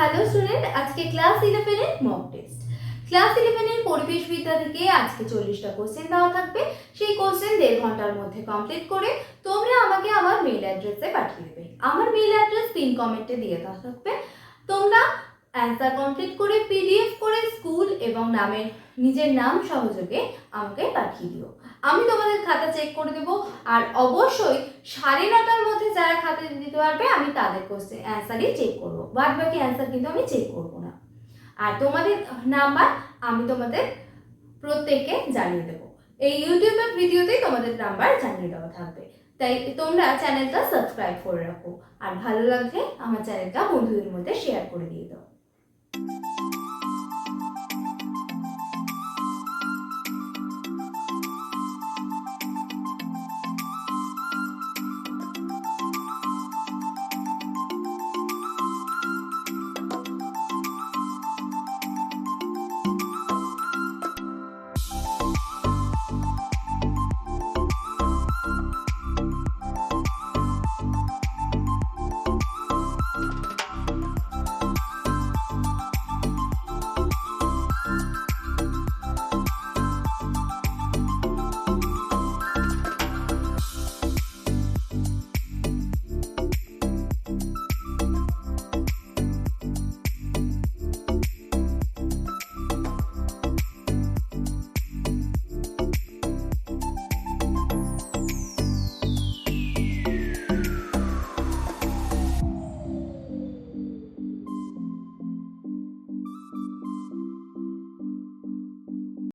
Hello student আজকে class ইলেভেনের mock test class ইলেভেনের পরিবেশ বিদ্যা থেকে আজকে চল্লিশটা কোশ্চেন দেওয়া থাকবে। সেই কোশ্চেন দেড় ঘণ্টার মধ্যে কমপ্লিট করে তোমরা আমাকে আমার মেল অ্যাড্রেসে পাঠিয়ে দেবে। আমার মেল অ্যাড্রেস পিন কমেন্টে দিয়ে দেওয়া থাকবে। তোমরা অ্যান্সার কমপ্লিট করে পিডিএফ করে স্কুল এবং নামের নিজের নাম সহযোগে আমাকে পাঠিয়ে দিও। আমি তোমাদের খাতা চেক করে দেবো আর অবশ্যই সাড়ে নটার মধ্যে যারা খাতা দিতে পারবে, আমি তাদের কোশ্চেন অ্যান্সারই চেক করব। বাদ বাকি অ্যান্সার কিন্তু আমি চেক করব না। আর তোমাদের নাম্বার আমি তোমাদের প্রত্যেককে জানিয়ে দেবো। এই ইউটিউবের ভিডিওতেই তোমাদের নাম্বার জানিয়ে দেওয়া থাকবে। তাই তোমরা চ্যানেলটা সাবস্ক্রাইব করে রাখো। আর ভালো লাগলে আমার চ্যানেলটা বন্ধুদের মধ্যে শেয়ার করে দিয়ে দাও।